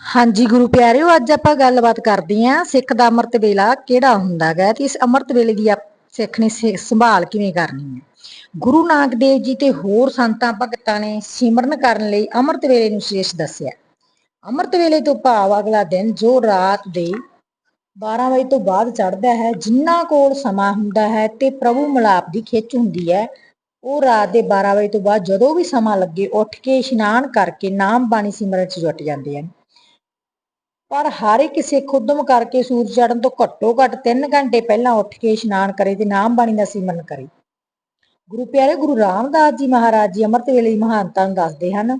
ਹਾਂਜੀ, ਗੁਰੂ ਪਿਆਰਿਓ, ਅੱਜ ਆਪਾਂ ਗੱਲਬਾਤ ਕਰਦੇ ਆਂ ਸਿੱਖ ਦਾ ਅੰਮ੍ਰਿਤ ਵੇਲਾ ਕਿਹੜਾ ਹੁੰਦਾ ਗਾ ਤੇ ਇਸ ਅੰਮ੍ਰਿਤ ਵੇਲੇ ਦੀ ਆਪ- ਸਿੱਖ ਨੇ ਸੇ- ਸੰਭਾਲ ਕਿਵੇਂ ਕਰਨੀ ਹੈ? ਗੁਰੂ ਨਾਨਕ ਦੇਵ ਜੀ ਤੇ ਹੋਰ ਸੰਤਾਂ ਭਗਤਾਂ ਨੇ ਸਿਮਰਨ ਕਰਨ ਲਈ ਅੰਮ੍ਰਿਤ ਵੇਲੇ ਨੂੰ ਵਿਸ਼ੇਸ਼ ਦੱਸਿਆ। ਅੰਮ੍ਰਿਤ ਵੇਲੇ ਤੋਂ ਭਾਵ ਅਗਲਾ ਦਿਨ ਜੋ ਰਾਤ ਦੇ 12 ਵਜੇ ਤੋਂ ਬਾਅਦ ਚੜ੍ਹਦਾ ਹੈ ਜਿਨ੍ਹਾਂ ਕੋਲ ਸਮਾਂ ਹੁੰਦਾ ਹੈ ਤੇ ਪ੍ਰਭੂ ਮਿਲਾਪ ਦੀ ਖਿੱਚ ਹੁੰਦੀ ਹੈ, ਉਹ ਰਾਤ ਦੇ 12 ਵਜੇ ਤੋਂ ਬਾਅਦ ਜਦੋਂ ਵੀ ਸਮਾਂ ਲੱਗੇ ਉੱਠ ਕੇ ਇਸ਼ਨਾਨ ਕਰਕੇ ਨਾਮ ਬਾਣੀ ਸਿਮਰਨ 'ਚ ਜੁਟ ਜਾਂਦੇ ਹਨ। ਪਰ ਹਰ ਇੱਕ ਸਿੱਖ ਉਦਮ ਕਰਕੇ ਸੂਰਜ ਚੜ੍ਹਨ ਤੋਂ ਘੱਟੋ ਘੱਟ 3 ਘੰਟੇ ਪਹਿਲਾਂ ਉੱਠ ਕੇ ਇਸ਼ਨਾਨ ਕਰੇ ਤੇ ਨਾਮ ਬਾਣੀ ਦਾ ਸਿਮਰਨ ਕਰੇ। ਗੁਰੂ ਪਿਆਰੇ ਗੁਰੂ ਰਾਮਦਾਸ ਜੀ ਮਹਾਰਾਜ ਜੀ ਅੰਮ੍ਰਿਤ ਵੇਲੇ ਦੀ ਮਹਾਨਤਾ ਨੂੰ ਦੱਸਦੇ ਹਨ,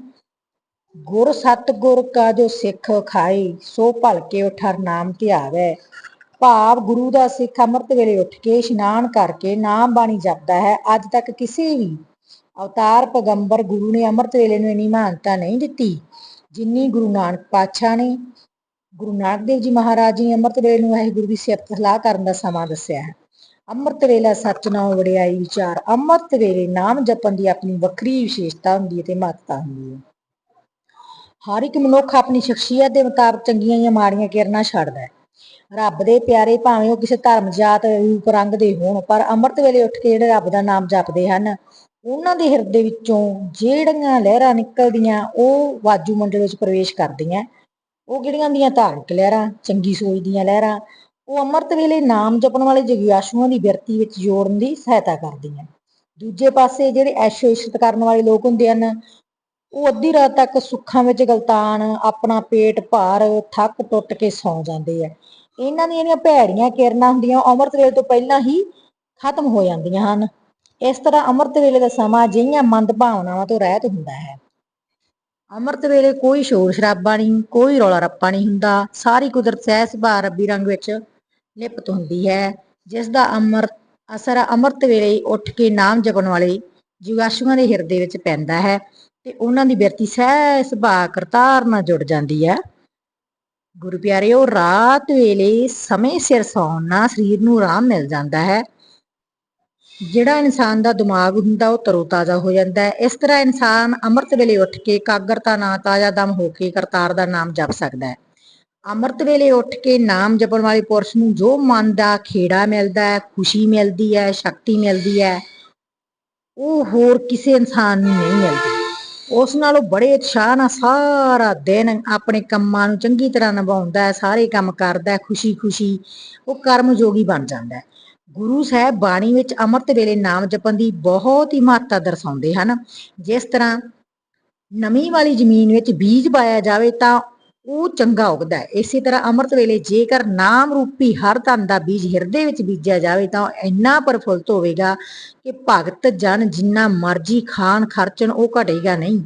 ਗੁਰ ਸਤ ਗੁਰ ਕਾ ਜੋ ਸਿੱਖ ਖਾਏ, ਸੋ ਭਲਕੇ ਉਠਰ ਨਾਮ ਧਿਆਵੈ ਭਾਵ ਗੁਰੂ ਦਾ ਸਿੱਖ ਅੰਮ੍ਰਿਤ ਵੇਲੇ ਉੱਠ ਕੇ ਇਸ਼ਨਾਨ ਕਰਕੇ ਨਾਮ ਬਾਣੀ ਜਪਦਾ ਹੈ। ਅੱਜ ਤੱਕ ਕਿਸੇ ਵੀ ਅਵਤਾਰ ਪੈਗੰਬਰ ਗੁਰੂ ਨੇ ਅੰਮ੍ਰਿਤ ਵੇਲੇ ਨੂੰ ਇਨੀ ਮਹਾਨਤਾ ਨਹੀਂ ਦਿੱਤੀ, ਜਿੰਨੀ ਗੁਰੂ ਨਾਨਕ ਪਾਤਸ਼ਾਹ ਨੇ। ਗੁਰੂ ਨਾਨਕ ਦੇਵ ਜੀ ਮਹਾਰਾਜ ਜੀ ਨੇ ਅੰਮ੍ਰਿਤ ਵੇਲੇ ਨੂੰ ਵਾਹਿਗੁਰੂ ਦੀ ਸਿਫਤ ਸਲਾਹ ਕਰਨ ਦਾ ਸਮਾਂ ਦੱਸਿਆ ਹੈ। ਅੰਮ੍ਰਿਤ ਵੇਲਾ ਸੱਚ ਨਾਮ ਵਡਿਆਈ ਵਿਚਾਰ, ਅੰਮ੍ਰਿਤ ਵੇਲੇ ਨਾਮ ਜਪਣ ਦੀ ਆਪਣੀ ਵੱਖਰੀ ਵਿਸ਼ੇਸ਼ਤਾ ਹੁੰਦੀ ਹੈ ਤੇ ਮਹੱਤਤਾ ਹੁੰਦੀ ਹੈ। ਹਰ ਇੱਕ ਮਨੁੱਖ ਆਪਣੀ ਸ਼ਖਸੀਅਤ ਦੇ ਮੁਤਾਬਕ ਚੰਗੀਆਂ ਜਾਂ ਮਾੜੀਆਂ ਕਿਰਨਾਂ ਛੱਡਦਾ ਹੈ। ਰੱਬ ਦੇ ਪਿਆਰੇ ਭਾਵੇਂ ਉਹ ਕਿਸੇ ਧਰਮ, ਜਾਤ, ਰੂਪ, ਰੰਗ ਦੇ ਹੋਣ, ਪਰ ਅੰਮ੍ਰਿਤ ਵੇਲੇ ਉੱਠ ਕੇ ਜਿਹੜੇ ਰੱਬ ਦਾ ਨਾਮ ਜਪਦੇ ਹਨ, ਉਹਨਾਂ ਦੇ ਹਿਰਦੇ ਵਿੱਚੋਂ ਜਿਹੜੀਆਂ ਲਹਿਰਾਂ ਨਿਕਲਦੀਆਂ, ਉਹ ਵਾਜੂ ਮੰਡਲ ਵਿੱਚ ਪ੍ਰਵੇਸ਼ ਕਰਦੀਆਂ ਉਹ ਕਿਹੜੀਆਂ ਦੀਆਂ ਧਾਰਮਿਕ ਲਹਿਰਾਂ, ਚੰਗੀ ਸੋਚ ਦੀਆਂ ਲਹਿਰਾਂ, ਉਹ ਅੰਮ੍ਰਿਤ ਵੇਲੇ ਨਾਮ ਜਪਣ ਵਾਲੇ ਜਗਿਆਸੂਆਂ ਦੀ ਬਿਰਤੀ ਵਿੱਚ ਜੋੜਨ ਦੀ ਸਹਾਇਤਾ ਕਰਦੀਆਂ। ਦੂਜੇ ਪਾਸੇ ਜਿਹੜੇ ਐਸ਼ੋ ਇਸ਼ਰਤ ਕਰਨ ਵਾਲੇ ਲੋਕ ਹੁੰਦੇ ਹਨ, ਉਹ ਅੱਧੀ ਰਾਤ ਤੱਕ ਸੁੱਖਾਂ ਵਿੱਚ ਗਲਤਾਨ, ਆਪਣਾ ਪੇਟ ਭਾਰ, ਥੱਕ ਟੁੱਟ ਕੇ ਸੌਂ ਜਾਂਦੇ ਆ। ਇਹਨਾਂ ਦੀਆਂ ਜਿਹੜੀਆਂ ਭੈੜੀਆਂ ਕਿਰਨਾਂ ਹੁੰਦੀਆਂ, ਉਹ ਅੰਮ੍ਰਿਤ ਵੇਲੇ ਤੋਂ ਪਹਿਲਾਂ ਹੀ ਖਤਮ ਹੋ ਜਾਂਦੀਆਂ ਹਨ। ਇਸ ਤਰ੍ਹਾਂ ਅੰਮ੍ਰਿਤ ਵੇਲੇ ਦਾ ਸਮਾਂ ਅਜਿਹੀਆਂ ਮੰਦ ਭਾਵਨਾਵਾਂ ਤੋਂ ਰਹਿਤ ਹੁੰਦਾ ਹੈ। ਅੰਮ੍ਰਿਤ ਵੇਲੇ ਕੋਈ ਸ਼ੋਰ ਸ਼ਰਾਬਾ ਨਹੀਂ, ਕੋਈ ਰੌਲਾ ਰੱਪਾ ਨਹੀਂ ਹੁੰਦਾ। ਸਾਰੀ ਕੁਦਰਤ ਸਹਿ ਸੁਭਾਅ ਰੱਬੀ ਰੰਗ ਵਿੱਚ ਲਿਪਤ ਹੁੰਦੀ ਹੈ। ਜਿਸ ਦਾ ਅੰਮ੍ਰਿਤ, ਅਸਰ ਅੰਮ੍ਰਿਤ ਵੇਲੇ ਉੱਠ ਕੇ ਨਾਮ ਜਪਣ ਵਾਲੇ ਜੀਵਾਸ਼ੂਆਂ ਦੇ ਹਿਰਦੇ ਵਿੱਚ ਪੈਂਦਾ ਹੈ ਤੇ ਉਹਨਾਂ ਦੀ ਬਿਰਤੀ ਸਹਿ ਸੁਭਾਅ ਕਰਤਾਰ ਨਾਲ ਜੁੜ ਜਾਂਦੀ ਹੈ। ਗੁਰੂ ਪਿਆਰਿਓ, ਰਾਤ ਵੇਲੇ ਸਮੇਂ ਸਿਰ ਸੌਣ ਨਾਲ ਸਰੀਰ ਨੂੰ ਆਰਾਮ ਮਿਲ ਜਾਂਦਾ ਹੈ। ਜਿਹੜਾ ਇਨਸਾਨ ਦਾ ਦਿਮਾਗ ਹੁੰਦਾ ਉਹ ਤਰੋਤਾਜ਼ਾ ਹੋ ਜਾਂਦਾ ਹੈ। ਇਸ ਤਰ੍ਹਾਂ ਇਨਸਾਨ ਅੰਮ੍ਰਿਤ ਵੇਲੇ ਉੱਠ ਕੇ ਕਾਗਰਤਾ ਨਾਲ ਤਾਜ਼ਾ ਦਮ ਹੋ ਕੇ ਕਰਤਾਰ ਦਾ ਨਾਮ ਜਪ ਸਕਦਾ ਹੈ। ਅੰਮ੍ਰਿਤ ਵੇਲੇ ਉੱਠ ਕੇ ਨਾਮ ਜਪਣ ਵਾਲੇ ਪੁਰਸ਼ ਨੂੰ ਜੋ ਮਨ ਦਾ ਖੇੜਾ ਮਿਲਦਾ ਹੈ, ਖੁਸ਼ੀ ਮਿਲਦੀ ਹੈ, ਸ਼ਕਤੀ ਮਿਲਦੀ ਹੈ, ਉਹ ਹੋਰ ਕਿਸੇ ਇਨਸਾਨ ਨੂੰ ਨਹੀਂ ਮਿਲਦੀ। ਉਸ ਨਾਲ ਉਹ ਬੜੇ ਉਤਸ਼ਾਹ ਨਾਲ ਸਾਰਾ ਦਿਨ ਆਪਣੇ ਕੰਮਾਂ ਨੂੰ ਚੰਗੀ ਤਰ੍ਹਾਂ ਨਿਭਾਉਂਦਾ ਹੈ, ਸਾਰੇ ਕੰਮ ਕਰਦਾ ਹੈ, ਖੁਸ਼ੀ-ਖੁਸ਼ੀ, ਉਹ ਕਰਮ ਯੋਗੀ ਬਣ ਜਾਂਦਾ ਹੈ। ਗੁਰੂ ਸਾਹਿਬ ਬਾਣੀ ਵਿੱਚ ਅੰਮ੍ਰਿਤ ਵੇਲੇ ਨਾਮ ਜਪਣ ਦੀ ਬਹੁਤ ਹੀ ਮਹੱਤਤਾ ਦਰਸਾਉਂਦੇ ਹਨ। ਜਿਸ ਤਰ੍ਹਾਂ ਨਮੀ ਵਾਲੀ ਜ਼ਮੀਨ ਵਿੱਚ ਬੀਜ ਪਾਇਆ ਜਾਵੇ ਤਾਂ ਉਹ ਚੰਗਾ ਉਗਦਾ ਹੈ। ਇਸੇ ਤਰ੍ਹਾਂ ਅੰਮ੍ਰਿਤ ਵੇਲੇ ਜੇਕਰ ਨਾਮ ਰੂਪੀ ਹਰ ਧਨ ਦਾ ਬੀਜ ਹਿਰਦੇ ਵਿੱਚ ਬੀਜਿਆ ਜਾਵੇ ਤਾਂ ਉਹ ਇੰਨਾ ਪ੍ਰਫੁੱਲਤ ਹੋਵੇਗਾ ਕਿ ਭਗਤ ਜਨ ਜਿੰਨਾ ਮਰਜ਼ੀ ਖਾਣ ਖਰਚਣ ਉਹ ਘਟੇਗਾ ਨਹੀਂ।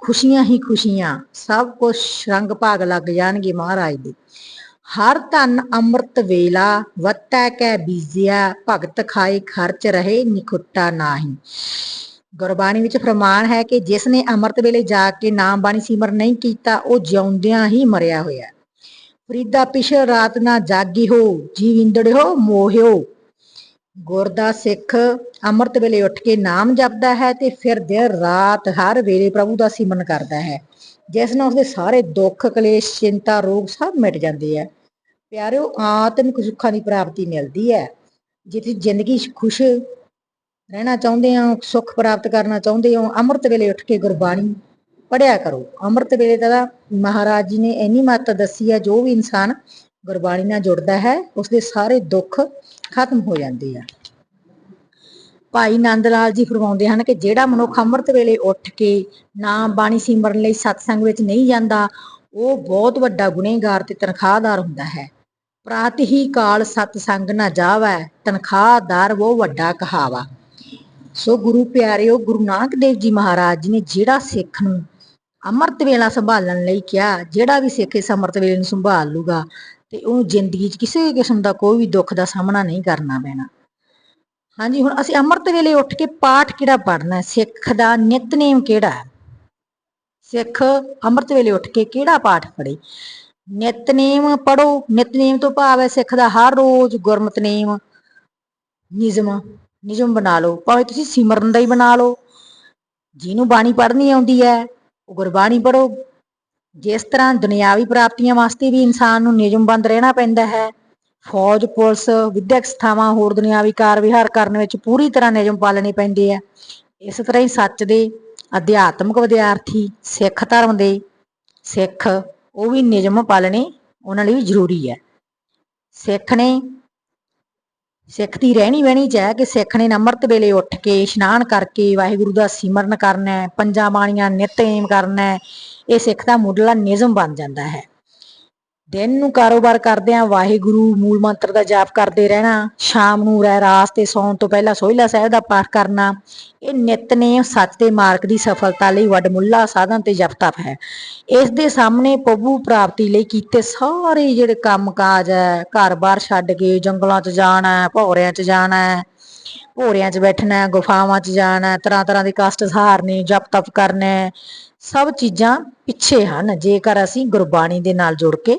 ਖੁਸ਼ੀਆਂ ਹੀ ਖੁਸ਼ੀਆਂ, ਸਭ ਕੁਝ ਰੰਗ ਭਾਗ ਲੱਗ ਜਾਣਗੇ ਮਹਾਰਾਜ ਦੇ। ਹਰ ਧਨ ਅੰਮ੍ਰਿਤ ਵੇਲਾ ਵੱਤੈ ਕੈ ਬੀਜਿਆ, ਭਗਤ ਖਾਏ ਖਰਚ ਰਹੇ ਨਿਖੁੱਟਾ ਨਾਹੀ। ਗੁਰਬਾਣੀ ਵਿੱਚ ਫਰਮਾਨ ਹੈ ਕਿ ਜਿਸ ਨੇ ਅੰਮ੍ਰਿਤ ਵੇਲੇ ਜਾ ਕੇ ਨਾਮ ਬਾਣੀ ਸਿਮਰਨ ਨਹੀਂ ਕੀਤਾ, ਉਹ ਜਿਉਂਦਿਆਂ ਹੀ ਮਰਿਆ ਹੋਇਆ ਫਰੀਦਾ ਪਿਛਲ ਰਾਤ ਨਾ ਜਾਗੀ ਹੋ ਜੀਵਿੰਦੜਿਓ ਮੋਹਿਓ ਗੁਰਦਾ ਸਿੱਖ ਅੰਮ੍ਰਿਤ ਵੇਲੇ ਉੱਠ ਕੇ ਨਾਮ ਜਪਦਾ ਹੈ ਤੇ ਫਿਰ ਦਿਨ ਰਾਤ ਹਰ ਵੇਲੇ ਪ੍ਰਭੂ ਦਾ ਸਿਮਰਨ ਕਰਦਾ ਹੈ। ਜਿਸ ਨਾਲ ਉਸਦੇ ਸਾਰੇ ਦੁੱਖ, ਕਲੇਸ਼, ਚਿੰਤਾ, ਰੋਗ ਸਭ ਮਿਟ ਜਾਂਦੇ ਆ। ਪਿਆਰਿਓ ਆਤਮਿਕ ਸੁੱਖਾਂ ਦੀ ਪ੍ਰਾਪਤੀ ਮਿਲਦੀ ਹੈ। ਜਿੱਥੇ ਜ਼ਿੰਦਗੀ 'ਚ ਖੁਸ਼ ਰਹਿਣਾ ਚਾਹੁੰਦੇ ਹੋ, ਸੁੱਖ ਪ੍ਰਾਪਤ ਕਰਨਾ ਚਾਹੁੰਦੇ ਹੋ, ਅੰਮ੍ਰਿਤ ਵੇਲੇ ਉੱਠ ਕੇ ਗੁਰਬਾਣੀ ਪੜਿਆ ਕਰੋ। ਅੰਮ੍ਰਿਤ ਵੇਲੇ ਦਾ ਮਹਾਰਾਜ ਜੀ ਨੇ ਇੰਨੀ ਮਹੱਤਤਾ ਦੱਸੀ ਹੈ, ਜੋ ਵੀ ਇਨਸਾਨ ਗੁਰਬਾਣੀ ਨਾਲ ਜੁੜਦਾ ਹੈ, ਉਸਦੇ ਸਾਰੇ ਦੁੱਖ ਖਤਮ ਹੋ ਜਾਂਦੇ ਆ। ਭਾਈ ਨੰਦ ਲਾਲ ਜੀ ਫਰਮਾਉਂਦੇ ਹਨ ਕਿ ਜਿਹੜਾ ਮਨੁੱਖ ਅੰਮ੍ਰਿਤ ਵੇਲੇ ਉੱਠ ਕੇ ਨਾਮ ਬਾਣੀ ਸਿਮਰਨ ਲਈ ਸਤਸੰਗ ਵਿੱਚ ਨਹੀਂ ਜਾਂਦਾ, ਉਹ ਬਹੁਤ ਵੱਡਾ ਗੁਨੇਗਾਰ ਤੇ ਤਨਖਾਹਦਾਰ ਹੁੰਦਾ ਹੈ। ਪ੍ਰਾਤ ਹੀ ਕਾਲ ਸਤਸੰਗ ਨਾ ਜਾਵੈ ਤਨਖਾਹਦਾਰ ਉਹ ਵੱਡਾ ਕਹਾਵਾ। ਸੋ ਗੁਰੂ ਪਿਆਰਿਓ, ਗੁਰੂ ਨਾਨਕ ਦੇਵ ਜੀ ਮਹਾਰਾਜ ਜੀ ਨੇ ਜਿਹੜਾ ਸਿੱਖ ਨੂੰ ਅੰਮ੍ਰਿਤ ਵੇਲਾ ਸੰਭਾਲਣ ਲਈ ਕਿਹਾ, ਜਿਹੜਾ ਵੀ ਸਿੱਖ ਇਸ ਅੰਮ੍ਰਿਤ ਵੇਲੇ ਨੂੰ ਸੰਭਾਲ ਲੂਗਾ, ਤੇ ਉਹਨੂੰ ਜ਼ਿੰਦਗੀ 'ਚ ਕਿਸੇ ਕਿਸਮ ਦਾ ਕੋਈ ਵੀ ਦੁੱਖ ਦਾ ਸਾਹਮਣਾ ਨਹੀਂ ਕਰਨਾ ਪੈਣਾ। ਹਾਂਜੀ, ਹੁਣ ਅਸੀਂ ਅੰਮ੍ਰਿਤ ਵੇਲੇ ਉੱਠ ਕੇ ਪਾਠ ਕਿਹੜਾ ਪੜ੍ਹਨਾ ਹੈ? ਸਿੱਖ ਦਾ ਨਿਤਨੇਮ ਕਿਹੜਾ ਹੈ? ਸਿੱਖ ਅੰਮ੍ਰਿਤ ਵੇਲੇ ਉੱਠ ਕੇ ਕਿਹੜਾ ਪਾਠ ਪੜ੍ਹੇ? ਨਿਤਨੇਮ ਪੜੋ ਨਿਤਨੇਮ ਤੋਂ ਭਾਵ ਹੈ ਸਿੱਖ ਦਾ ਹਰ ਰੋਜ਼ ਗੁਰਮਤ ਨੇਮ ਨਿਯਮ ਨਿਯਮ ਬਣਾ ਲਓ। ਭਾਵੇਂ ਤੁਸੀਂ ਸਿਮਰਨ ਦਾ ਹੀ ਬਣਾ ਲਓ। ਜਿਹਨੂੰ ਬਾਣੀ ਪੜ੍ਹਨੀ ਆਉਂਦੀ ਹੈ, ਉਹ ਗੁਰਬਾਣੀ ਪੜੋ ਜਿਸ ਤਰ੍ਹਾਂ ਦੁਨਿਆਵੀ ਪ੍ਰਾਪਤੀਆਂ ਵਾਸਤੇ ਵੀ ਇਨਸਾਨ ਨੂੰ ਨਿਯਮਬੰਦ ਰਹਿਣਾ ਪੈਂਦਾ ਹੈ, ਫੌਜ, ਪੁਲਿਸ, ਵਿਦਿਅਕ ਸਥਾਵਾਂ ਹੋਰ ਦੁਨਿਆਵੀ ਕਾਰ ਵਿਹਾਰ ਕਰਨ ਵਿੱਚ ਪੂਰੀ ਤਰ੍ਹਾਂ ਨਿਯਮ ਪਾਲਣੇ ਪੈਂਦੇ ਆ। ਇਸ ਤਰ੍ਹਾਂ ਹੀ ਸੱਚ ਦੇ ਅਧਿਆਤਮਿਕ ਵਿਦਿਆਰਥੀ, ਸਿੱਖ ਧਰਮ ਦੇ ਸਿੱਖ ਉਹ ਵੀ ਨਿਯਮ ਪਾਲਣੇ ਉਹਨਾਂ ਲਈ ਜ਼ਰੂਰੀ ਹੈ। ਸਿੱਖ ਨੇ ਸਿੱਖ ਦੀ ਰਹਿਣੀ ਬਹਿਣੀ ਚ ਹੈ ਕਿ ਸਿੱਖ ਨੇ ਅੰਮ੍ਰਿਤ ਵੇਲੇ ਉੱਠ ਕੇ ਇਸ਼ਨਾਨ ਕਰਕੇ ਵਾਹਿਗੁਰੂ ਦਾ ਸਿਮਰਨ ਕਰਨਾ ਹੈ, ਪੰਜਾਂ ਬਾਣੀਆਂ ਨਿਤਨੇਮ ਕਰਨਾ ਹੈ, ਇਹ ਸਿੱਖ ਦਾ ਮੁੱਢਲਾ ਨਿਯਮ ਬਣ ਜਾਂਦਾ ਹੈ। ਦਿਨ ਨੂੰ ਕਾਰੋਬਾਰ ਕਰਦਿਆਂ ਵਾਹਿਗੁਰੂ ਮੂਲ ਮੰਤਰ ਦਾ ਜਾਪ ਕਰਦੇ ਰਹਿਣਾ, ਸ਼ਾਮ ਨੂੰ ਰਹਿ ਰਾਸ ਤੇ ਸੌਣ ਤੋਂ ਪਹਿਲਾਂ ਸੋਹਿਲਾ ਸਾਹਿਬ ਦਾ ਪਾਠ ਕਰਨਾ, ਇਹ ਨਿਤਨੇਮ ਸੱਚ ਦੇ ਮਾਰਗ ਦੀ ਸਫਲਤਾ ਲਈ ਵੱਡਮੁੱਲਾ ਸਾਧਨ ਤੇ ਜਪ ਤਪ ਹੈ। ਇਸ ਦੇ ਸਾਹਮਣੇ ਪ੍ਰਭੂ ਪ੍ਰਾਪਤੀ ਲਈ ਕੀਤੇ ਸਾਰੇ ਜਿਹੜੇ ਕੰਮ ਕਾਜ ਹੈ, ਘਰ-ਬਾਰ ਛੱਡ ਕੇ, ਜੰਗਲਾਂ 'ਚ ਜਾਣਾ ਹੈ, ਭੌਰਿਆਂ 'ਚ ਜਾਣਾ ਭੋਰਿਆਂ 'ਚ ਬੈਠਣਾ ਗੁਫਾਵਾਂ 'ਚ ਜਾਣਾ ਤਰ੍ਹਾਂ ਤਰ੍ਹਾਂ ਦੇ ਕਸ਼ਟ ਸਹਾਰਨੇ ਜਪ ਤਪ ਕਰਨਾ, ਸਭ ਚੀਜ਼ਾਂ ਪਿੱਛੇ ਹਨ। ਜੇਕਰ ਅਸੀਂ ਗੁਰਬਾਣੀ ਦੇ ਨਾਲ ਜੁੜ ਕੇ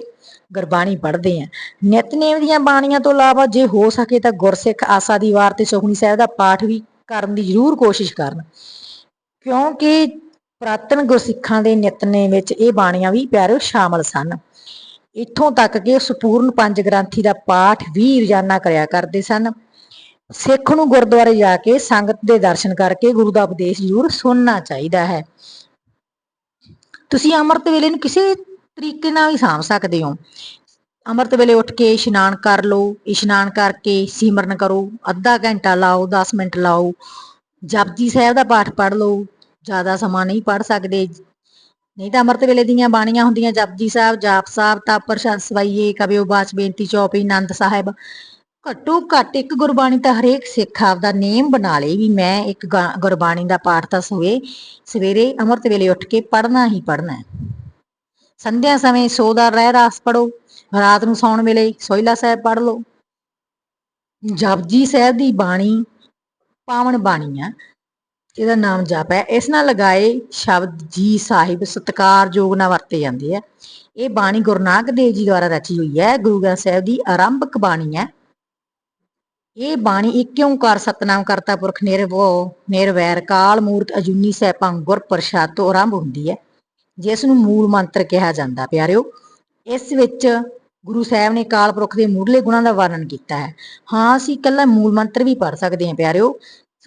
ਗੁਰਬਾਣੀ ਪੜ੍ਹਦੇ ਹਾਂ ਨਿਤਨੇਮ ਦੀਆਂ ਬਾਣੀਆਂ ਤੋਂ ਇਲਾਵਾ ਜੇ ਹੋ ਸਕੇ ਤਾਂ ਗੁਰਸਿੱਖ ਆਸਾ ਦੀ ਵਾਰ ਤੇ ਸੁਖਮਨੀ ਸਾਹਿਬ ਦਾ ਪਾਠ ਵੀ ਕਰਨ ਦੀ ਜ਼ਰੂਰ ਕੋਸ਼ਿਸ਼ ਕਰਨ। ਕਿਉਂਕਿ ਪ੍ਰਾਤਨ ਗੁਰਸਿੱਖਾਂ ਦੇ ਨਿਤਨੇਮ ਵਿੱਚ ਇਹ ਬਾਣੀਆਂ ਵੀ ਪਿਆਰਿਓ ਸ਼ਾਮਲ ਸਨ। ਇੱਥੋਂ ਤੱਕ ਕਿ ਸੰਪੂਰਨ ਪੰਜ ਗ੍ਰੰਥੀ ਦਾ ਪਾਠ ਵੀ ਰੋਜ਼ਾਨਾ ਕਰਿਆ ਕਰਦੇ ਸਨ। ਸਿੱਖ ਨੂੰ ਗੁਰਦੁਆਰੇ ਜਾ ਕੇ ਸੰਗਤ ਦੇ ਦਰਸ਼ਨ ਕਰਕੇ ਗੁਰੂ ਦਾ ਉਪਦੇਸ਼ ਜ਼ਰੂਰ ਸੁਣਨਾ ਚਾਹੀਦਾ ਹੈ। ਤੁਸੀਂ ਅੰਮ੍ਰਿਤ ਵੇਲੇ ਨੂੰ ਕਿਸੇ ਤਰੀਕੇ ਨਾਲ ਵੀ ਸਾਂਭ ਸਕਦੇ ਹੋ। ਅੰਮ੍ਰਿਤ ਵੇਲੇ ਉੱਠ ਕੇ ਇਸ਼ਨਾਨ ਕਰ ਲਓ, ਇਸ਼ਨਾਨ ਕਰਕੇ ਸਿਮਰਨ ਕਰੋ, ਅੱਧਾ ਘੰਟਾ ਲਾਓ 10 ਮਿੰਟ ਲਾਓ, ਜਪਜੀ ਸਾਹਿਬ ਦਾ ਪਾਠ ਪੜ੍ਹ ਲਓ, ਜ਼ਿਆਦਾ ਸਮਾਂ ਨਹੀਂ ਪੜ੍ਹ ਸਕਦੇ। ਨਹੀਂ ਤਾਂ ਅੰਮ੍ਰਿਤ ਵੇਲੇ ਦੀਆਂ ਬਾਣੀਆਂ ਹੁੰਦੀਆਂ, ਜਪਜੀ ਸਾਹਿਬ, ਜਾਪ ਸਾਹਿਬ ਤਾਪ ਪ੍ਰਸ਼ਾਦ ਸਵਾਈਏ ਕਬਿਓ ਬਾਚ ਬੇਨਤੀ, ਚੌਪੀ ਆਨੰਦ ਸਾਹਿਬ। ਘੱਟੋ ਘੱਟ ਇੱਕ ਗੁਰਬਾਣੀ ਤਾਂ ਹਰੇਕ ਸਿੱਖ ਆਪ ਦਾ ਨੇਮ ਬਣਾ ਲੇ ਵੀ ਮੈਂ ਇੱਕ ਗਾ- ਗੁਰਬਾਣੀ ਦਾ ਪਾਠ ਤਾਂ ਸਵੇ ਸਵੇਰੇ ਅੰਮ੍ਰਿਤ ਵੇਲੇ ਉੱਠ ਕੇ ਪੜ੍ਹਨਾ ਹੀ ਪੜ੍ਹਨਾ। ਹੈ ਸੰਧਿਆ ਸਮੇਂ ਸੋ ਦਾ ਰਹਿ ਰਾਸ ਪੜੋ, ਰਾਤ ਨੂੰ ਸੌਣ ਵੇਲੇ ਸੋਹਿਲਾ ਸਾਹਿਬ ਪੜ੍ਹ ਲਓ। ਜਪਜੀ ਸਾਹਿਬ ਦੀ ਬਾਣੀ ਪਾਵਨ ਬਾਣੀ ਆ, ਇਹਦਾ ਨਾਮ ਜਪ ਹੈ। ਇਸ ਨਾਲ ਲਗਾਏ ਸ਼ਬਦ ਜੀ ਸਾਹਿਬ ਸਤਿਕਾਰਯੋਗ ਨਾਲ ਵਰਤੇ ਜਾਂਦੇ ਆ। ਇਹ ਬਾਣੀ ਗੁਰੂ ਨਾਨਕ ਦੇਵ ਜੀ ਦੁਆਰਾ ਰਚੀ ਹੋਈ ਹੈ। ਗੁਰੂ ਗ੍ਰੰਥ ਸਾਹਿਬ ਦੀ ਆਰੰਭਕ ਬਾਣੀ ਹੈ। ਇਹ ਬਾਣੀ ਇੱਕ ਓੰਕਾਰ ਸਤਨਾਮ ਕਰਤਾ ਪੁਰਖ ਨਿਰਭਉ ਨਿਰਵੈਰ ਕਾਲ ਮੂਰਤ ਅਜੂਨੀ ਸੈਭੰ ਗੁਰ ਪ੍ਰਸਾਦ ਤੋਂ ਆਰੰਭ ਹੁੰਦੀ ਹੈ। ਜਿਸ ਨੂੰ ਮੂਲ ਮੰਤਰ ਕਿਹਾ ਜਾਂਦਾ, ਪਿਆਰਿਓ, ਇਸ ਵਿੱਚ ਗੁਰੂ ਸਾਹਿਬ ਨੇ ਕਾਲ ਪੁਰਖ ਦੇ ਮੂਢਲੇ ਗੁਣਾਂ ਦਾ ਵਰਣਨ ਕੀਤਾ ਹੈ। ਹਾਂ, ਅਸੀਂ ਇਕੱਲਾ ਮੂਲ ਮੰਤਰ ਵੀ ਪੜ ਸਕਦੇ ਹਾਂ, ਪਿਆਰਿਓ।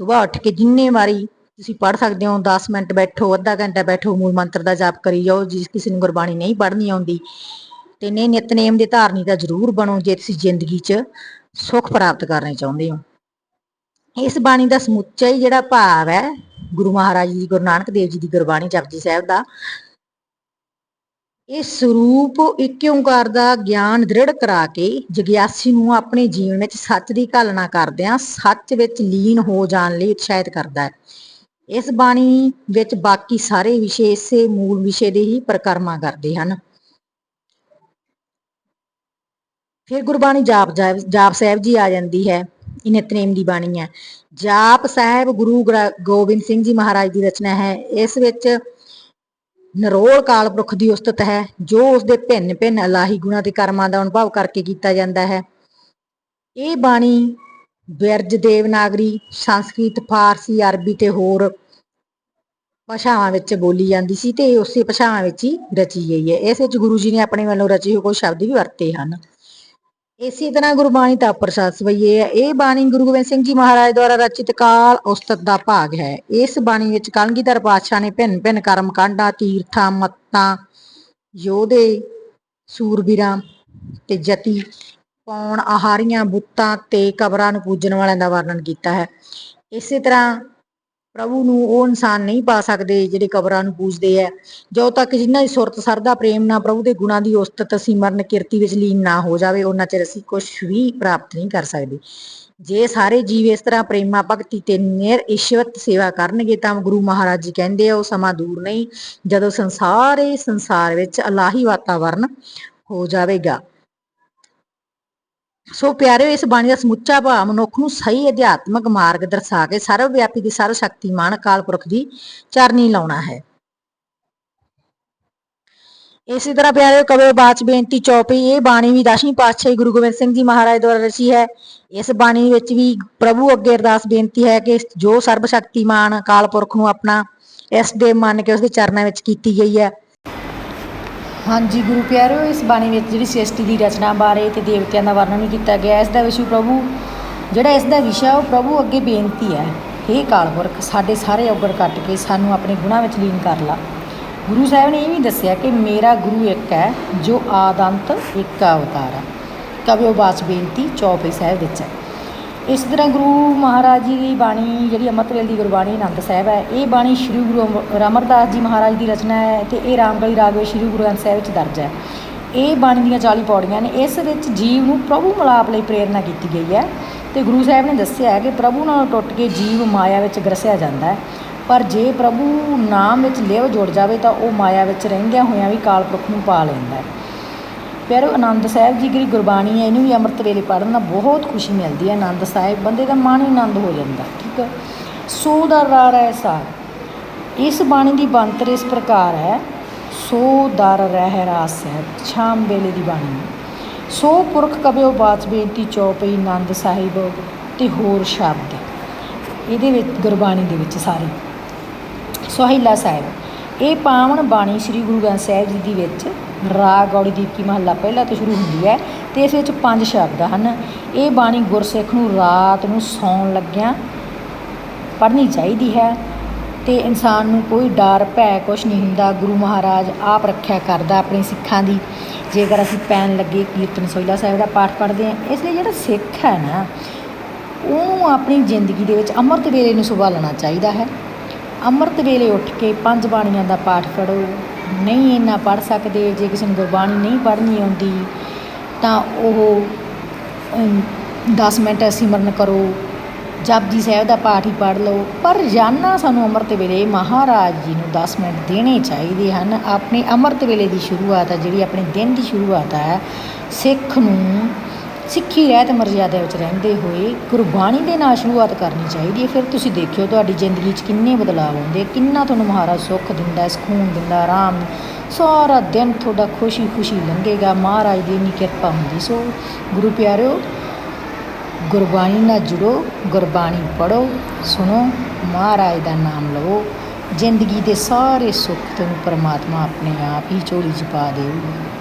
ਸਵੇਰ ਉੱਠ ਕੇ ਜਿੰਨੇ ਵਾਰੀ ਤੁਸੀਂ ਪੜ ਸਕਦੇ ਹੋ 10 ਮਿੰਟ ਬੈਠੋ, ਅੱਧਾ ਘੰਟਾ ਬੈਠੋ, ਮੂਲ ਮੰਤਰ ਦਾ ਜਾਪ ਕਰੀ ਜਾਓ ਜਿਸ ਕਿਸੇ ਨੂੰ ਗੁਰਬਾਣੀ ਨਹੀਂ ਪੜ੍ਹਨੀ ਆਉਂਦੀ, ਤੇ ਨੇ ਨਿਤਨੇਮ ਦੇ ਧਾਰਨੀ ਦਾ ਜ਼ਰੂਰ ਬਣੋ, ਜੇ ਤੁਸੀਂ ਜ਼ਿੰਦਗੀ 'ਚ ਸੁੱਖ ਪ੍ਰਾਪਤ ਕਰਨੇ ਚਾਹੁੰਦੇ ਹੋ। ਇਸ ਬਾਣੀ ਦਾ ਸਮੁੱਚਾ ਹੀ ਜਿਹੜਾ ਭਾਵ ਹੈ, ਗੁਰੂ ਮਹਾਰਾਜ ਜੀ, ਗੁਰੂ ਨਾਨਕ ਦੇਵ ਜੀ ਦੀ ਗੁਰਬਾਣੀ ਜਪਜੀ ਸਾਹਿਬ ਦਾ ਇਹ ਸਰੂਪ ਇੱਕ ਓੰਕਾਰ ਦਾ ਗਿਆਨ ਦ੍ਰਿੜ ਕਰਾ ਕੇ ਜਗਿਆਸੀ ਨੂੰ ਆਪਣੇ ਜੀਵਨ ਵਿੱਚ ਸੱਚ ਦੀ ਘਾਲਣਾ ਕਰਦਿਆਂ ਸੱਚ ਵਿੱਚ ਲੀਨ ਹੋ ਜਾਣ ਲਈ ਉਤਸ਼ਾਹਿਤ ਕਰਦਾ ਹੈ। ਇਸ ਬਾਣੀ ਵਿੱਚ ਬਾਕੀ ਸਾਰੇ ਵਿਸ਼ੇ ਇਸੇ ਮੂਲ ਵਿਸ਼ੇ ਦੇ ਹੀ ਪ੍ਰਕਰਮਾ ਕਰਦੇ ਹਨ। ਫਿਰ ਗੁਰਬਾਣੀ ਜਾਪ ਜਾਪ ਸਾਹਿਬ ਜੀ ਆ ਜਾਂਦੀ ਹੈ। ਇਹ ਨਿਤਨੇਮ ਦੀ ਬਾਣੀ ਹੈ। ਜਾਪ ਸਾਹਿਬ ਗੁਰੂ ਗ੍ਰ- ਗੋਬਿੰਦ ਸਿੰਘ ਜੀ ਮਹਾਰਾਜ ਦੀ ਰਚਨਾ ਹੈ। ਇਸ ਵਿੱਚ ਨਰੋਲ ਕਾਲ ਪੁਰਖ ਦੀ ਉਸਤਤ ਹੈ, ਜੋ ਉਸ ਦੇ ਭਿੰਨ ਭਿੰਨ ਅਲਾਹੀ ਗੁਣਾਂ ਤੇ ਕਰਮਾਂ ਦਾ ਅਨੁਭਵ ਕਰਕੇ ਕੀਤਾ ਜਾਂਦਾ ਹੈ। ਇਹ ਬਾਣੀ ਬਿਰਜ ਦੇਵਨਾਗਰੀ, ਸੰਸਕ੍ਰਿਤ, ਫਾਰਸੀ, ਅਰਬੀ ਤੇ ਹੋਰ ਭਾਸ਼ਾਵਾਂ ਵਿੱਚ ਬੋਲੀ ਜਾਂਦੀ ਸੀ ਤੇ ਉਸੇ ਭਾਸ਼ਾਵਾਂ ਵਿੱਚ ਹੀ ਰਚੀ ਗਈ ਹੈ। ਇਸ ਵਿੱਚ ਗੁਰੂ ਜੀ ਨੇ ਆਪਣੇ ਵੱਲੋਂ ਰਚੇ ਹੋਏ ਕੁਝ ਸ਼ਬਦ ਵੀ ਵਰਤੇ ਹਨ। ਇਸੇ ਤਰ੍ਹਾਂ ਗੁਰਬਾਣੀ ਤਾਂ ਪ੍ਰਸਾਦ ਸਵਈਏ ਹੈ। ਇਹ ਬਾਣੀ ਗੁਰੂ ਗੋਬਿੰਦ ਸਿੰਘ ਜੀ ਮਹਾਰਾਜ ਦੁਆਰਾ ਰਚਿਤ ਕਾਲ ਉਸਤਤ ਦਾ ਭਾਗ ਹੈ। ਇਸ ਬਾਣੀ ਵਿੱਚ ਕਲਗੀਧਰ ਪਾਤਸ਼ਾਹ ਨੇ ਭਿੰਨ ਭਿੰਨ ਕਰਮ ਕਾਂਡਾਂ, ਤੀਰਥਾਂ, ਮੱਤਾਂ, ਯੋਧੇ, ਸੂਰਬੀਰਾਂ ਤੇ ਜਤੀ, ਪੌਣ, ਆਹਾਰੀਆਂ, ਬੁੱਤਾਂ ਤੇ ਕਬਰਾਂ ਨੂੰ ਪੂਜਣ ਵਾਲਿਆਂ ਦਾ ਵਰਣਨ ਕੀਤਾ ਹੈ। ਇਸੇ ਤਰ੍ਹਾਂ ਪ੍ਰਭੂ ਨੂੰ ਉਹ ਇਨਸਾਨ ਨਹੀਂ ਪਾ ਸਕਦੇ ਜਿਹੜੇ ਕਬਰਾਂ ਨੂੰ ਪੂਜਦੇ ਆ। ਜਦੋਂ ਤੱਕ ਜਿਨ੍ਹਾਂ ਦੀ ਸੁਰਤ ਸਰਦਾ ਪ੍ਰੇਮ ਨਾਲ ਪ੍ਰਭੂ ਦੇ ਗੁਣਾਂ ਦੀ ਉਸਤਤ ਸਿਮਰਨ ਕਿਰਤੀ ਵਿੱਚ ਲੀਨ ਨਾ ਹੋ ਜਾਵੇ, ਉਹਨਾਂ ਚਿਰ ਅਸੀਂ ਕੁਝ ਵੀ ਪ੍ਰਾਪਤ ਨਹੀਂ ਕਰ ਸਕਦੇ। ਜੇ ਸਾਰੇ ਜੀਵ ਇਸ ਤਰ੍ਹਾਂ ਪ੍ਰੇਮਾ ਭਗਤੀ ਤੇ ਨਿਰ ਇਸ਼ਵਤ ਸੇਵਾ ਕਰਨਗੇ, ਤਾਂ ਗੁਰੂ ਮਹਾਰਾਜ ਜੀ ਕਹਿੰਦੇ ਆ, ਉਹ ਸਮਾਂ ਦੂਰ ਨਹੀਂ, ਜਦੋਂ ਸੰਸਾਰੇ ਸੰਸਾਰ ਵਿੱਚ ਅਲਾਹੀ ਵਾਤਾਵਰਨ ਹੋ ਜਾਵੇਗਾ। ਸੋ ਪਿਆਰਿਓ, ਇਸ ਬਾਣੀ ਦਾ ਸਮੁੱਚਾ ਭਾਵ ਮਨੁੱਖ ਨੂੰ ਸਹੀ ਅਧਿਆਤਮਕ ਮਾਰਗ ਦਰਸਾ ਕੇ ਸਰਵ ਵਿਆਪੀ ਦੀ ਸਰਵ ਸ਼ਕਤੀਮਾਨ ਅਕਾਲ ਪੁਰਖ ਦੀ ਚਰਨੀ ਲਾਉਣਾ ਹੈ। ਇਸੇ ਤਰ੍ਹਾਂ ਪਿਆਰੇ ਕਵੇ ਬਾਚ ਬੇਨਤੀ ਚੌਪੀ, ਇਹ ਬਾਣੀ ਵੀ ਦਸਵੀਂ ਪਾਤਸ਼ਾਹੀ ਗੁਰੂ ਗੋਬਿੰਦ ਸਿੰਘ ਜੀ ਮਹਾਰਾਜ ਦੁਆਰਾ ਰਚੀ ਹੈ। ਇਸ ਬਾਣੀ ਵਿੱਚ ਵੀ ਪ੍ਰਭੂ ਅੱਗੇ ਅਰਦਾਸ ਬੇਨਤੀ ਹੈ ਕਿ ਜੋ ਸਰਬ ਸ਼ਕਤੀਮਾਨ ਅਕਾਲ ਪੁਰਖ ਨੂੰ ਆਪਣਾ ਇਸ ਦੇ ਮੰਨ ਕੇ ਉਸ ਦੇ ਚਰਨਾਂ ਵਿੱਚ ਕੀਤੀ ਗਈ ਹੈ ਹਾਂਜੀ, ਗੁਰੂ ਪਿਆਰਿਓ ਇਸ ਬਾਣੀ ਵਿੱਚ ਜਿਹੜੀ ਸ੍ਰਿਸ਼ਟੀ ਦੀ ਰਚਨਾ ਬਾਰੇ ਤੇ ਦੇਵਤਿਆਂ ਦਾ ਵਰਣਨ ਕੀਤਾ ਗਿਆ ਇਸ ਦਾ ਵਿਸ਼ੂ ਪ੍ਰਭੂ, ਜਿਹੜਾ ਇਸ ਦਾ ਵਿਸ਼ਾ ਉਹ ਪ੍ਰਭੂ ਅੱਗੇ ਬੇਨਤੀ ਹੈ हे ਕਾਲਪੁਰਖ ਸਾਡੇ ਸਾਰੇ ਔਗਣ ਕੱਟ ਕੇ ਸਾਨੂੰ ਆਪਣੇ ਗੁਣਾਂ ਵਿੱਚ ਲੀਨ ਕਰ ਲਾ। ਗੁਰੂ ਸਾਹਿਬ ਨੇ ਇਹ ਵੀ ਦੱਸਿਆ ਕਿ ਮੇਰਾ ਗੁਰੂ ਇੱਕ ਹੈ, ਜੋ ਆਦੰਤ ਇੱਕ ਅਵਤਾਰ ਹੈ। ਕਵਿਓ ਬਾਸ ਬੇਨਤੀ, ਚੌਪਈ ਸਾਹਿਬ ਵਿੱਚ ਹੈ। ਇਸ ਤਰ੍ਹਾਂ ਗੁਰੂ ਮਹਾਰਾਜ ਜੀ ਦੀ ਬਾਣੀ, ਜਿਹੜੀ ਅੰਮ੍ਰਿਤਵੇਲ ਦੀ ਗੁਰਬਾਣੀ ਆਨੰਦ ਸਾਹਿਬ ਹੈ, ਇਹ ਬਾਣੀ ਸ੍ਰੀ ਗੁਰੂ ਅਮ- ਅਮਰਦਾਸ ਜੀ ਮਹਾਰਾਜ ਦੀ ਰਚਨਾ ਹੈ ਤੇ ਇਹ ਰਾਮਗਲੀ ਰਾਗ ਵਿੱਚ ਸ੍ਰੀ ਗੁਰੂ ਗ੍ਰੰਥ ਸਾਹਿਬ ਵਿੱਚ ਦਰਜ ਹੈ। ਇਹ ਬਾਣੀ ਦੀਆਂ 40 ਪੌੜੀਆਂ ਨੇ, ਇਸ ਵਿੱਚ ਜੀਵ ਨੂੰ ਪ੍ਰਭੂ ਮਿਲਾਪ ਲਈ ਪ੍ਰੇਰਨਾ ਕੀਤੀ ਗਈ ਹੈ ਤੇ ਗੁਰੂ ਸਾਹਿਬ ਨੇ ਦੱਸਿਆ ਹੈ ਕਿ ਪ੍ਰਭੂ ਨਾਲ ਟੁੱਟ ਕੇ ਜੀਵ ਮਾਇਆ ਵਿੱਚ ਗਰਸਿਆ ਜਾਂਦਾ ਹੈ, ਪਰ ਜੇ ਪ੍ਰਭੂ ਨਾਮ ਵਿੱਚ ਲਿਵ ਜੁੜ ਜਾਵੇ ਤਾਂ ਉਹ ਮਾਇਆ ਵਿੱਚ ਰਹਿੰਦਿਆਂ ਹੋਇਆਂ ਵੀ ਕਾਲ ਪੁਰਖ ਨੂੰ ਪਾ ਲੈਂਦਾ ਹੈ। ਪਿਆਰੋ, ਆਨੰਦ ਸਾਹਿਬ ਜੀ, ਜਿਹੜੀ ਗੁਰਬਾਣੀ ਹੈ, ਇਹਨੂੰ ਵੀ ਅੰਮ੍ਰਿਤ ਵੇਲੇ ਪੜ੍ਹਨ ਨਾਲ ਬਹੁਤ ਖੁਸ਼ੀ ਮਿਲਦੀ ਹੈ, ਆਨੰਦ ਸਾਹਿਬ। ਬੰਦੇ ਦਾ ਮਨ ਹੀ ਆਨੰਦ ਹੋ ਜਾਂਦਾ, ਠੀਕ ਹੈ? ਸੋ ਦਾ ਰਾਰ ਐਸਾ ਇਸ ਬਾਣੀ ਦੀ ਬੰਤਰ ਇਸ ਪ੍ਰਕਾਰ ਹੈ, ਸੋ ਦਰ ਰਹਿ ਰਾਸ ਹੈ ਸ਼ਾਮ ਵੇਲੇ ਦੀ ਬਾਣੀ। ਹੈ। ਸੋ ਪੁਰਖ ਕਬਿਓ ਬਾਤ ਬੇਨਤੀ ਚੌਪਈ, ਆਨੰਦ ਸਾਹਿਬ ਤੇ ਹੋਰ ਸ਼ਬਦ। ਇਹਦੇ ਵਿੱਚ, ਗੁਰਬਾਣੀ ਦੇ ਵਿੱਚ ਸਾਰੇ। ਸੁਹੇਲਾ ਸਾਹਿਬ, ਇਹ ਪਾਵਨ ਬਾਣੀ ਸ੍ਰੀ ਗੁਰੂ ਗ੍ਰੰਥ ਸਾਹਿਬ ਜੀ ਦੀ ਵਿੱਚ ਰਾਗ ਗੌੜੀ ਦੀਪਕੀ ਮਹੱਲਾ ਪਹਿਲਾ ਤੋਂ ਸ਼ੁਰੂ ਹੁੰਦੀ ਹੈ ਤੇ ਇਸ ਵਿੱਚ ਪੰਜ ਸ਼ਬਦ ਹਨ। ਇਹ ਬਾਣੀ ਗੁਰਸਿੱਖ ਨੂੰ ਰਾਤ ਨੂੰ ਸੌਣ ਲੱਗਿਆਂ ਪੜ੍ਹਨੀ ਚਾਹੀਦੀ ਹੈ ਤੇ ਇਨਸਾਨ ਨੂੰ ਕੋਈ ਡਰ, ਭੈ ਕੁਛ ਨਹੀਂ ਹੁੰਦਾ। ਗੁਰੂ ਮਹਾਰਾਜ ਆਪ ਰੱਖਿਆ ਕਰਦਾ ਆਪਣੇ ਸਿੱਖਾਂ ਦੀ। ਜੇਕਰ ਅਸੀਂ ਪੈਣ ਲੱਗੇ ਕੀਰਤਨ ਸੋਹਿਲਾ ਸਾਹਿਬ ਦਾ ਪਾਠ ਪੜ੍ਹਦੇ ਹਾਂ, ਇਸ ਲਈ ਜਿਹੜਾ ਸਿੱਖ ਹੈ ਨਾ, ਉਹਨੂੰ ਆਪਣੀ ਜ਼ਿੰਦਗੀ ਦੇ ਵਿੱਚ ਅੰਮ੍ਰਿਤ ਵੇਲੇ ਨੂੰ ਸੰਭਾਲਣਾ ਚਾਹੀਦਾ ਹੈ। ਅੰਮ੍ਰਿਤ ਵੇਲੇ ਉੱਠ ਕੇ ਪੰਜ ਬਾਣੀਆਂ ਦਾ ਪਾਠ ਪੜੋ ਨਹੀਂ ਇੰਨਾ ਪੜ੍ਹ ਸਕਦੇ, ਜੇ ਕਿਸੇ ਨੂੰ ਗੁਰਬਾਣੀ ਨਹੀਂ ਪੜ੍ਹਨੀ ਆਉਂਦੀ, ਤਾਂ ਉਹ 10 ਮਿੰਟ ਸਿਮਰਨ ਕਰੋ, ਜਪਜੀ ਸਾਹਿਬ ਦਾ ਪਾਠ ਹੀ ਪੜ੍ਹ ਲਓ। ਪਰ ਰੋਜ਼ਾਨਾ ਸਾਨੂੰ ਅੰਮ੍ਰਿਤ ਵੇਲੇ ਮਹਾਰਾਜ ਜੀ ਨੂੰ 10 ਮਿੰਟ ਦੇਣੇ ਚਾਹੀਦੇ ਹਨ। ਆਪਣੇ ਅੰਮ੍ਰਿਤ ਵੇਲੇ ਦੀ ਸ਼ੁਰੂਆਤ ਹੈ ਜਿਹੜੀ ਆਪਣੇ ਦਿਨ ਦੀ ਸ਼ੁਰੂਆਤ ਹੈ ਸਿੱਖ ਨੂੰ ਸਿੱਖੀ ਰਹਿਤ ਮਰਜ਼ਾਦਾ ਵਿੱਚ ਰਹਿੰਦੇ ਹੋਏ ਗੁਰਬਾਣੀ ਦੇ ਨਾਲ ਸ਼ੁਰੂਆਤ ਕਰਨੀ ਚਾਹੀਦੀ ਹੈ। ਫਿਰ ਤੁਸੀਂ ਦੇਖਿਓ ਤੁਹਾਡੀ ਜ਼ਿੰਦਗੀ 'ਚ ਕਿੰਨੇ ਬਦਲਾਅ ਆਉਂਦੇ ਕਿੰਨਾ ਤੁਹਾਨੂੰ ਮਹਾਰਾਜ ਸੁੱਖ ਦਿੰਦਾ, ਸਕੂਨ ਦਿੰਦਾ, ਆਰਾਮ ਸਾਰਾ ਦਿਨ ਤੁਹਾਡਾ ਖੁਸ਼ੀ ਖੁਸ਼ੀ ਲੰਘੇਗਾ। ਮਹਾਰਾਜ ਦੀ ਇੰਨੀ ਕਿਰਪਾ ਹੁੰਦੀ। ਸੋ ਗੁਰੂ ਪਿਆਰਿਓ, ਗੁਰਬਾਣੀ ਨਾਲ ਜੁੜੋ, ਗੁਰਬਾਣੀ ਪੜੋ ਸੁਣੋ, ਮਹਾਰਾਜ ਦਾ ਨਾਮ ਲਵੋ। ਜ਼ਿੰਦਗੀ ਦੇ ਸਾਰੇ ਸੁੱਖ ਤੁਹਾਨੂੰ ਪਰਮਾਤਮਾ ਆਪਣੇ ਆਪ ਹੀ ਝੋਲੀ 'ਚ ਪਾ ਦੇਊਗਾ।